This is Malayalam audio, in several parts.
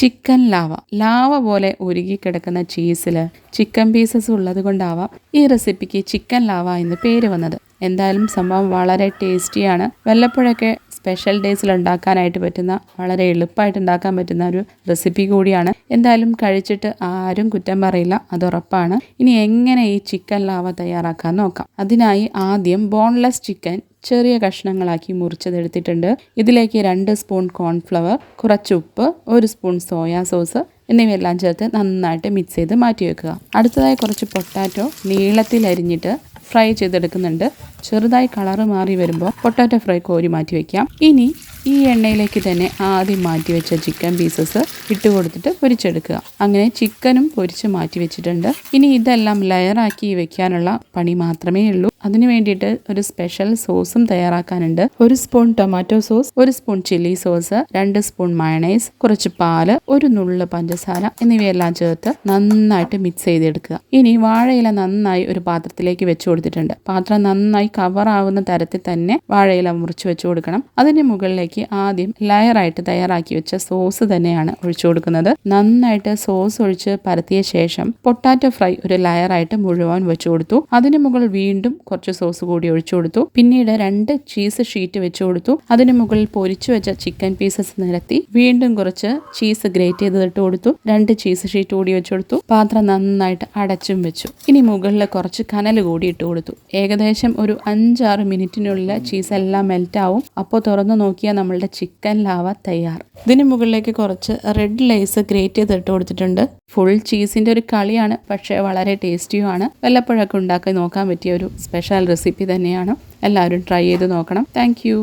Chicken lava. ലാവ പോലെ ഉരുകിക്കിടക്കുന്ന ചീസിൽ ചിക്കൻ പീസസ് ഉള്ളത് കൊണ്ടാവാം ഈ റെസിപ്പിക്ക് ചിക്കൻ ലാവ എന്ന് പേര് വന്നത്. എന്തായാലും സംഭവം വളരെ ടേസ്റ്റിയാണ് വല്ലപ്പോഴൊക്കെ സ്പെഷ്യൽ ഡേയ്സിൽ ഉണ്ടാക്കാനായിട്ട് പറ്റുന്ന വളരെ എളുപ്പമായിട്ട് ഉണ്ടാക്കാൻ പറ്റുന്ന ഒരു റെസിപ്പി കൂടിയാണ്. എന്തായാലും കഴിച്ചിട്ട് ആരും കുറ്റം പറയില്ല. അത് ഉറപ്പാണ്. ഇനി എങ്ങനെ ഈ ചിക്കൻ ലാവ തയ്യാറാക്കാൻ നോക്കാം. അതിനായി ആദ്യം ബോൺലെസ് ചിക്കൻ ചെറിയ കഷ്ണങ്ങളാക്കി മുറിച്ചതെടുത്തിട്ടുണ്ട്. ഇതിലേക്ക് രണ്ട് സ്പൂൺ കോൺഫ്ലവർ കുറച്ച് ഉപ്പ് ഒരു സ്പൂൺ സോയാ സോസ് എന്നിവയെല്ലാം ചേർത്ത് നന്നായിട്ട് മിക്സ് ചെയ്ത് മാറ്റി വെക്കുക അടുത്തതായി കുറച്ച് പൊട്ടാറ്റോ നീളത്തിൽ അരിഞ്ഞിട്ട് ഫ്രൈ ചെയ്തെടുക്കുന്നുണ്ട്. ചെറുതായി കളറ് മാറി വരുമ്പോൾ പൊട്ടാറ്റോ ഫ്രൈ കോരി മാറ്റി വയ്ക്കാം ഇനി ഈ എണ്ണയിലേക്ക് തന്നെ ആദ്യം മാറ്റി വെച്ച ചിക്കൻ പീസസ് ഇട്ട് കൊടുത്തിട്ട് പൊരിച്ചെടുക്കുക. അങ്ങനെ ചിക്കനും പൊരിച്ച് മാറ്റി വെച്ചിട്ടുണ്ട്. ഇനി ഇതെല്ലാം ലെയറാക്കി വെക്കാനുള്ള പണി മാത്രമേ ഉള്ളൂ. അതിനു വേണ്ടിയിട്ട് ഒരു സ്പെഷ്യൽ സോസും തയ്യാറാക്കാനുണ്ട്. ഒരു സ്പൂൺ ടൊമാറ്റോ സോസ് ഒരു സ്പൂൺ ചില്ലി സോസ് രണ്ട് സ്പൂൺ മയണൈസ് കുറച്ച് പാൽ ഒരു നുള്ള് പഞ്ചസാര എന്നിവയെല്ലാം ചേർത്ത് നന്നായിട്ട് മിക്സ് ചെയ്തെടുക്കുക. ഇനി വാഴയില നന്നായി ഒരു പാത്രത്തിലേക്ക് വെച്ചു കൊടുത്തിട്ടുണ്ട്. പാത്രം നന്നായി കവർ ആവുന്ന തരത്തിൽ തന്നെ വാഴയില മുറിച്ച് വെച്ച് കൊടുക്കണം. അതിന് മുകളിലേക്ക് ആദ്യം ലെയറായിട്ട് തയ്യാറാക്കി വെച്ച സോസ് തന്നെയാണ് ഒഴിച്ചു കൊടുക്കുന്നത്. നന്നായിട്ട് സോസ് ഒഴിച്ച് പരത്തിയ ശേഷം പൊട്ടാറ്റോ ഫ്രൈ ഒരു ലെയറായിട്ട് മുഴുവൻ വെച്ചു കൊടുത്തു. അതിന് മുകളിൽ വീണ്ടും കുറച്ച് സോസ് കൂടി ഒഴിച്ചു കൊടുത്തു. പിന്നീട് രണ്ട് ചീസ് ഷീറ്റ് വെച്ചു കൊടുത്തു. അതിന് മുകളിൽ പൊരിച്ചു വെച്ച ചിക്കൻ പീസസ് നിരത്തി വീണ്ടും കുറച്ച് ചീസ് ഗ്രേറ്റ് ചെയ്ത് ഇട്ട് കൊടുത്തു. രണ്ട് ചീസ് ഷീറ്റ് കൂടി വെച്ചു കൊടുത്തു. പാത്രം നന്നായിട്ട് അടച്ചും വെച്ചു. ഇനി മുകളിൽ കുറച്ച് കനൽ കൂടി ഇട്ട് കൊടുത്തു. ഏകദേശം ഒരു അഞ്ചാറ് മിനിറ്റിനുള്ളിൽ ചീസ് എല്ലാം മെൽറ്റ് ആവും അപ്പോൾ തുറന്ന് നോക്കിയാൽ നമ്മളുടെ ചിക്കൻ ലാവ തയ്യാർ. ഇതിന് മുകളിലേക്ക് കുറച്ച് റെഡ് ലൈസ് ഗ്രേറ്റ് ചെയ്ത് ഇട്ട് കൊടുത്തിട്ടുണ്ട്. ഫുൾ ചീസിന്റെ ഒരു കളിയാണ് പക്ഷേ വളരെ ടേസ്റ്റിയുമാണ് വല്ലപ്പോഴൊക്കെ ഉണ്ടാക്കി നോക്കാൻ പറ്റിയ ഒരു സ്പെഷ്യൽ റെസിപ്പി തന്നെയാണ്. എല്ലാവരും ട്രൈ ചെയ്ത് നോക്കണം. താങ്ക് യു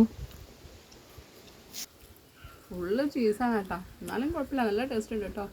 ഫുള്ള് ചീസാണ് കേട്ടോ. എന്നാലും കുഴപ്പമില്ല. നല്ല ടേസ്റ്റ് ഉണ്ട് കേട്ടോ.